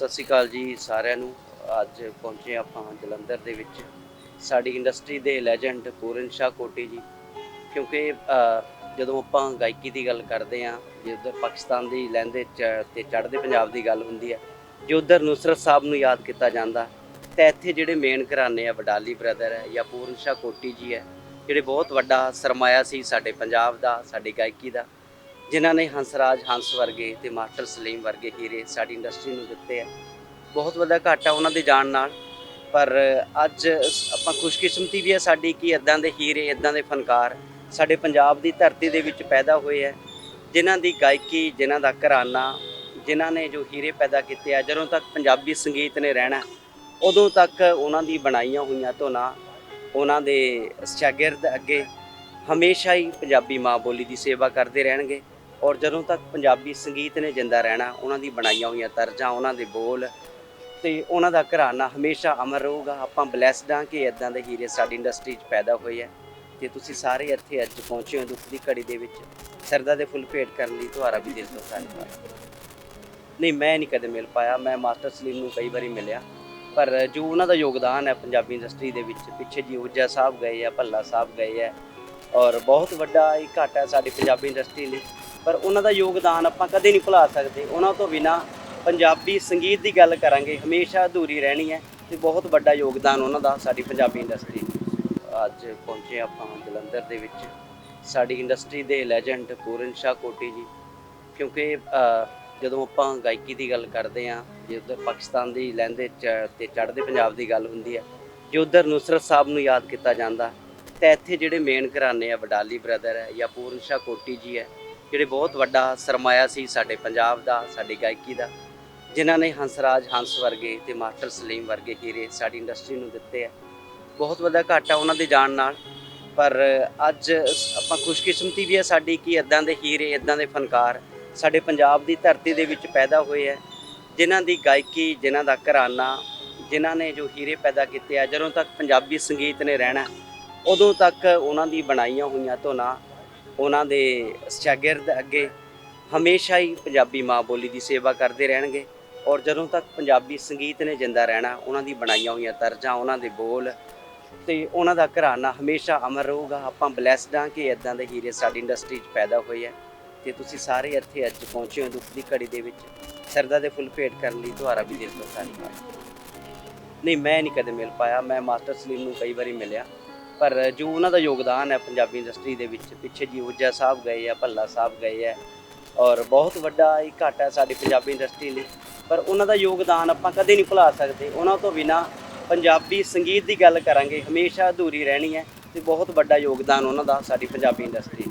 ਸਤਿ ਸ਼੍ਰੀ ਅਕਾਲ ਜੀ ਸਾਰਿਆਂ ਨੂੰ। ਅੱਜ ਪਹੁੰਚੇ ਆਪਾਂ ਜਲੰਧਰ ਦੇ ਵਿੱਚ। ਸਾਡੀ ਇੰਡਸਟਰੀ ਦੇ ਲੈਜੈਂਡ ਪੂਰਨ ਸ਼ਾਹ ਕੋਟੀ ਜੀ। ਕਿਉਂਕਿ ਜਦੋਂ ਆਪਾਂ ਗਾਇਕੀ ਦੀ ਗੱਲ ਕਰਦੇ ਆ ਜੇ ਉਧਰ ਪਾਕਿਸਤਾਨ ਦੀ ਲਹਿੰਦੇ ਚ ਤੇ ਚੜ੍ਹਦੇ ਪੰਜਾਬ ਦੀ ਗੱਲ ਹੁੰਦੀ ਹੈ, ਜੇ ਉਧਰ ਨੁਸਰਤ ਸਾਹਿਬ ਨੂੰ ਯਾਦ ਕੀਤਾ ਜਾਂਦਾ, ਤਾਂ ਇੱਥੇ ਜਿਹੜੇ ਮੇਨ ਘਰਾਣੇ ਆ, ਵਡਾਲੀ ਬ੍ਰਦਰ ਹੈ ਜਾਂ ਪੂਰਨ ਸ਼ਾਹ ਕੋਟੀ ਜੀ ਹੈ, ਜਿਹੜੇ ਬਹੁਤ ਵੱਡਾ ਸਰਮਾਇਆ ਸੀ ਸਾਡੇ ਪੰਜਾਬ ਦਾ, ਸਾਡੀ ਗਾਇਕੀ ਦਾ। ਜਿਨ੍ਹਾਂ ਨੇ ਹੰਸਰਾਜ ਹੰਸ ਵਰਗੇ ਤੇ ਮਾਸਟਰ ਸਲੀਮ ਵਰਗੇ ਹੀਰੇ ਸਾਡੀ ਇੰਡਸਟਰੀ ਨੂੰ ਦਿੱਤੇ ਆ। ਬਹੁਤ ਵੱਡਾ ਘਾਟਾ ਉਹਨਾਂ ਦੇ ਜਾਣ ਨਾਲ। ਪਰ ਅੱਜ ਆਪਾਂ ਖੁਸ਼ਕਿਸਮਤੀ ਵੀ ਹੈ ਸਾਡੀ ਕਿ ਇਦਾਂ ਦੇ ਹੀਰੇ ਇਦਾਂ ਦੇ ਫਨਕਾਰ ਸਾਡੇ ਪੰਜਾਬ ਦੀ ਧਰਤੀ ਦੇ ਵਿੱਚ ਪੈਦਾ ਹੋਏ ਆ। ਜਿਨ੍ਹਾਂ ਦੀ ਗਾਇਕੀ, ਜਿਨ੍ਹਾਂ ਦਾ ਘਰਾਨਾ, ਜਿਨ੍ਹਾਂ ਨੇ ਜੋ ਹੀਰੇ ਪੈਦਾ ਕੀਤੇ ਆ, ਜਦੋਂ ਤੱਕ ਪੰਜਾਬੀ ਸੰਗੀਤ ਨੇ ਰਹਿਣਾ, ਉਦੋਂ ਤੱਕ ਉਹਨਾਂ ਦੀ ਬਣਾਈਆਂ ਹੋਈਆਂ ਧੁਨਾਂ, ਉਹਨਾਂ ਦੇ ਸ਼ਾਗਿਰਦ ਅੱਗੇ ਹਮੇਸ਼ਾ ਹੀ ਪੰਜਾਬੀ ਮਾਂ ਬੋਲੀ ਦੀ ਸੇਵਾ ਕਰਦੇ ਰਹਿਣਗੇ। ਔਰ ਜਦੋਂ ਤੱਕ ਪੰਜਾਬੀ ਸੰਗੀਤ ਨੇ ਜਿੰਦਾ ਰਹਿਣਾ, ਉਹਨਾਂ ਦੀ ਬਣਾਈਆਂ ਹੋਈਆਂ ਤਰਜ਼ਾਂ, ਉਹਨਾਂ ਦੇ ਬੋਲ ਤੇ ਉਹਨਾਂ ਦਾ ਘਰਾਣਾ ਹਮੇਸ਼ਾ ਅਮਰ ਰਹੂਗਾ। ਆਪਾਂ ਬਲੈਸਡ ਹਾਂ ਕਿ ਇਦਾਂ ਦੇ ਹੀਰੇ ਸਾਡੀ ਇੰਡਸਟਰੀ 'ਚ ਪੈਦਾ ਹੋਏ ਆ ਤੇ ਤੁਸੀਂ ਸਾਰੇ ਇੱਥੇ ਅੱਜ ਪਹੁੰਚੇ ਹੋ ਦੁੱਖ ਦੀ ਘੜੀ ਦੇ ਵਿੱਚ। ਸਰਦਾ ਦੇ ਫੁੱਲ ਭੇਟ ਕਰਨ ਲਈ ਤੁਹਾਡਾ ਵੀ ਦਿਲ ਤੋਂ ਧੰਨਵਾਦ। ਨਹੀਂ, ਮੈਂ ਨਹੀਂ ਕਦੇ ਮਿਲ ਪਾਇਆ। ਮੈਂ ਮਾਸਟਰ ਸਲੀਮ ਨੂੰ ਕਈ ਵਾਰੀ ਮਿਲਿਆ। ਪਰ ਜੋ ਉਹਨਾਂ ਦਾ ਯੋਗਦਾਨ ਹੈ ਪੰਜਾਬੀ ਇੰਡਸਟਰੀ ਦੇ ਵਿੱਚ, ਪਿੱਛੇ ਜੀ ਊਜਾ ਸਾਹਿਬ ਗਏ ਆ, ਭੱਲਾ ਸਾਹਿਬ ਗਏ ਆ ਔਰ ਬਹੁਤ ਵੱਡਾ ਇਹ ਘਾਟਾ ਹੈ ਸਾਡੀ ਪੰਜਾਬੀ ਇੰਡਸਟਰੀ ਲਈ। ਪਰ ਉਹਨਾਂ ਦਾ ਯੋਗਦਾਨ ਆਪਾਂ ਕਦੇ ਨਹੀਂ ਭੁਲਾ ਸਕਦੇ। ਉਹਨਾਂ ਤੋਂ ਬਿਨਾ ਪੰਜਾਬੀ ਸੰਗੀਤ ਦੀ ਗੱਲ ਕਰਾਂਗੇ, ਹਮੇਸ਼ਾ ਅਧੂਰੀ ਰਹਿਣੀ ਹੈ ਤੇ ਬਹੁਤ ਵੱਡਾ ਯੋਗਦਾਨ ਉਹਨਾਂ ਦਾ ਸਾਡੀ ਪੰਜਾਬੀ ਇੰਡਸਟਰੀ ਅੱਜ ਪਹੁੰਚੇ ਆਪਾਂ ਜਲੰਧਰ ਦੇ ਵਿੱਚ। ਸਾਡੀ ਇੰਡਸਟਰੀ ਦੇ ਲੈਜੈਂਡ ਪੂਰਨ ਸ਼ਾਹ ਕੋਟੀ ਜੀ, ਕਿਉਂਕਿ ਜਦੋਂ ਆਪਾਂ ਗਾਇਕੀ ਦੀ ਗੱਲ ਕਰਦੇ ਆ ਜੇ ਉਧਰ ਪਾਕਿਸਤਾਨ ਦੀ ਲਹਿੰਦੇ ਚ ਤੇ ਚੜ੍ਹਦੇ ਪੰਜਾਬ ਦੀ ਗੱਲ ਹੁੰਦੀ ਹੈ, ਜੇ ਉਧਰ ਨੁਸਰਤ ਸਾਹਿਬ ਨੂੰ ਯਾਦ ਕੀਤਾ ਜਾਂਦਾ, ਤਾਂ ਇੱਥੇ ਜਿਹੜੇ ਮੇਨ ਘਰਾਣੇ ਆ, ਵਡਾਲੀ ਬ੍ਰਦਰ ਹੈ ਜਾਂ ਪੂਰਨ ਸ਼ਾਹ ਕੋਟੀ ਜੀ ਹੈ ਜਿਹੜੇ ਬਹੁਤ ਵੱਡਾ ਸਰਮਾਇਆ ਸੀ ਸਾਡੇ ਪੰਜਾਬ ਦਾ, ਸਾਡੀ ਗਾਇਕੀ ਦਾ, ਜਿਨ੍ਹਾਂ ਨੇ ਹੰਸਰਾਜ ਹੰਸ ਵਰਗੇ ਤੇ ਮਾਸਟਰ ਸਲੀਮ ਵਰਗੇ ਹੀਰੇ ਸਾਡੀ ਇੰਡਸਟਰੀ ਨੂੰ ਦਿੱਤੇ ਆ। ਬਹੁਤ ਵੱਡਾ ਘਾਟਾ ਉਹਨਾਂ ਦੇ ਜਾਣ ਨਾਲ, ਪਰ ਅੱਜ ਆਪਾਂ ਖੁਸ਼ਕਿਸਮਤੀ ਵੀ ਹੈ ਸਾਡੀ ਕਿ ਇਦਾਂ ਦੇ ਹੀਰੇ ਇਦਾਂ ਦੇ ਫਨਕਾਰ ਸਾਡੇ ਪੰਜਾਬ ਦੀ ਧਰਤੀ ਦੇ ਵਿੱਚ ਪੈਦਾ ਹੋਏ ਆ। ਜਿਨ੍ਹਾਂ ਦੀ ਗਾਇਕੀ, ਜਿਨ੍ਹਾਂ ਦਾ ਘਰਾਨਾ, ਜਿਨ੍ਹਾਂ ਨੇ ਜੋ ਹੀਰੇ ਪੈਦਾ ਕੀਤੇ ਆ, ਜਦੋਂ ਤੱਕ ਪੰਜਾਬੀ ਸੰਗੀਤ ਨੇ ਰਹਿਣਾ, ਉਦੋਂ ਤੱਕ ਉਹਨਾਂ ਦੀ ਬਣਾਈਆਂ ਹੋਈਆਂ ਧੁਨਾਂ ਉਹਨਾਂ ਦੇ ਸ਼ਾਗਿਰਦ ਅੱਗੇ ਹਮੇਸ਼ਾ ਹੀ ਪੰਜਾਬੀ ਮਾਂ ਬੋਲੀ ਦੀ ਸੇਵਾ ਕਰਦੇ ਰਹਿਣਗੇ ਔਰ ਜਦੋਂ ਤੱਕ ਪੰਜਾਬੀ ਸੰਗੀਤ ਨੇ ਜਿੰਦਾ ਰਹਿਣਾ, ਉਹਨਾਂ ਦੀ ਬਣਾਈਆਂ ਹੋਈਆਂ ਤਰਜ਼ਾਂ, ਉਹਨਾਂ ਦੇ ਬੋਲ ਤੇ ਉਹਨਾਂ ਦਾ ਘਰਾਣਾ ਹਮੇਸ਼ਾ ਅਮਰ ਰਹੂਗਾ। ਆਪਾਂ ਬਲੈਸਡ ਹਾਂ ਕਿ ਇਦਾਂ ਦੇ ਹੀਰੇ ਸਾਡੀ ਇੰਡਸਟਰੀ 'ਚ ਪੈਦਾ ਹੋਏ ਆ ਤੇ ਤੁਸੀਂ ਸਾਰੇ ਇੱਥੇ ਅੱਜ ਪਹੁੰਚੇ ਹੋ ਦੁੱਖ ਦੀ ਘੜੀ ਦੇ ਵਿੱਚ। ਸਰਦਾ ਦੇ ਫੁੱਲ ਭੇਟ ਕਰਨ ਲਈ ਤੁਹਾਡਾ ਵੀ ਦਿਲ ਤੋਂ ਧੰਨਵਾਦ ਨਹੀਂ, ਮੈਂ ਨਹੀਂ ਕਦੇ ਮਿਲ ਪਾਇਆ। ਮੈਂ ਮਾਸਟਰ ਸਲੀਮ ਨੂੰ ਕਈ ਵਾਰੀ ਮਿਲਿਆ। ਪਰ ਜੋ ਉਹਨਾਂ ਦਾ ਯੋਗਦਾਨ ਹੈ ਪੰਜਾਬੀ ਇੰਡਸਟਰੀ ਦੇ ਵਿੱਚ, ਪਿੱਛੇ ਜੀ ਊਜਾ ਸਾਹਿਬ ਗਏ ਆ, ਭੱਲਾ ਸਾਹਿਬ ਗਏ ਆ ਔਰ ਬਹੁਤ ਵੱਡਾ ਇਹ ਘਾਟਾ ਹੈ ਸਾਡੀ ਪੰਜਾਬੀ ਇੰਡਸਟਰੀ ਲਈ। ਪਰ ਉਹਨਾਂ ਦਾ ਯੋਗਦਾਨ ਆਪਾਂ ਕਦੇ ਨਹੀਂ ਭੁਲਾ ਸਕਦੇ। ਉਹਨਾਂ ਤੋਂ ਬਿਨਾ ਪੰਜਾਬੀ ਸੰਗੀਤ ਦੀ ਗੱਲ ਕਰਾਂਗੇ, ਹਮੇਸ਼ਾ ਅਧੂਰੀ ਰਹਿਣੀ ਹੈ ਤੇ ਬਹੁਤ ਵੱਡਾ ਯੋਗਦਾਨ ਉਹਨਾਂ ਦਾ ਸਾਡੀ ਪੰਜਾਬੀ ਇੰਡਸਟਰੀ